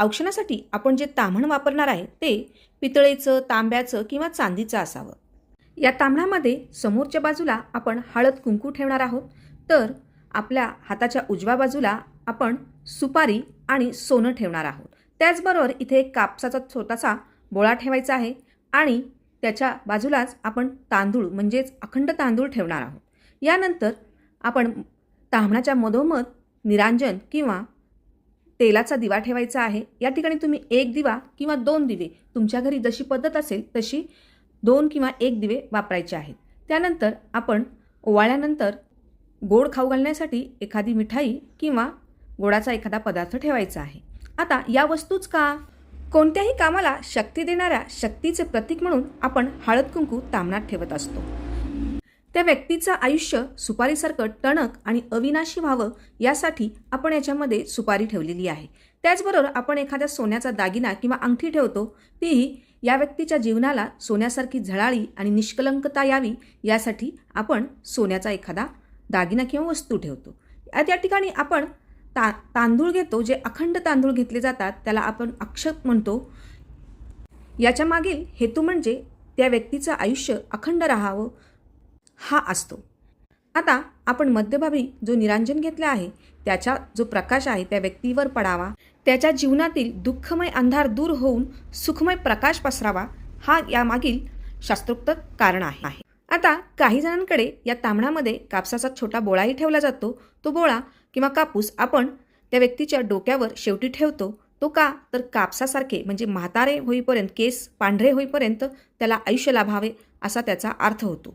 औक्षणासाठी आपण जे ताम्हण वापरणार आहे ते पितळेचं तांब्याचं किंवा चांदीचं असावं. या तांबणामध्ये समोरच्या बाजूला आपण हळद कुंकू ठेवणार आहोत. तर आपल्या हाताच्या उजव्या बाजूला आपण सुपारी आणि सोनं ठेवणार आहोत. त्याचबरोबर इथे एक कापसाचा छोटासा बोळा ठेवायचा आहे आणि त्याच्या बाजूलाच आपण तांदूळ म्हणजेच अखंड तांदूळ ठेवणार आहोत. यानंतर आपण तांबणाच्या मधोमध निरांजन किंवा तेलाचा दिवा ठेवायचा आहे. या ठिकाणी तुम्ही एक दिवा किंवा दोन दिवे तुमच्या घरी जशी पद्धत असेल तशी दोन किंवा एक दिवे वापरायचे आहेत. त्यानंतर आपण ओवाळल्यानंतर गोड खाऊ घालण्यासाठी एखादी मिठाई किंवा गोडाचा एखादा पदार्थ ठेवायचा आहे. आता या वस्तूच का? कोणत्याही कामाला शक्ती देणाऱ्या शक्तीचे प्रतीक म्हणून आपण हळद कुंकू तामणात ठेवत असतो. त्या व्यक्तीचं आयुष्य सुपारीसारखं टणक आणि अविनाशी व्हावं यासाठी आपण याच्यामध्ये सुपारी ठेवलेली आहे. त्याचबरोबर आपण एखाद्या सोन्याचा दागिना किंवा अंगठी ठेवतो तीही या व्यक्तीच्या जीवनाला सोन्यासारखी झळाळी आणि निष्कलंकता यावी यासाठी आपण सोन्याचा एखादा दागिना किंवा वस्तू ठेवतो. त्या ठिकाणी आपण ता तांदूळ घेतो जे अखंड तांदूळ घेतले जातात त्याला आपण अक्षत म्हणतो. याच्या मागील हेतू म्हणजे त्या व्यक्तीचं आयुष्य अखंड राहावं हा असतो. आता आपण मध्यभागी जो निरांजन घेतला आहे त्याचा जो प्रकाश आहे त्या व्यक्तीवर पडावा त्याच्या जीवनातील दुःखमय अंधार दूर होऊन सुखमय प्रकाश पसरावा हा यामागील शास्त्रोक्त कारण आहे. आहे. आता काही जणांकडे या तांबणामध्ये कापसाचा छोटा बोळाही ठेवला जातो. तो बोळा किंवा कापूस आपण त्या व्यक्तीच्या डोक्यावर शेवटी ठेवतो. तो का? तर कापसासारखे म्हणजे म्हातारे होईपर्यंत केस पांढरे होईपर्यंत त्याला आयुष्य लाभावे असा त्याचा अर्थ होतो.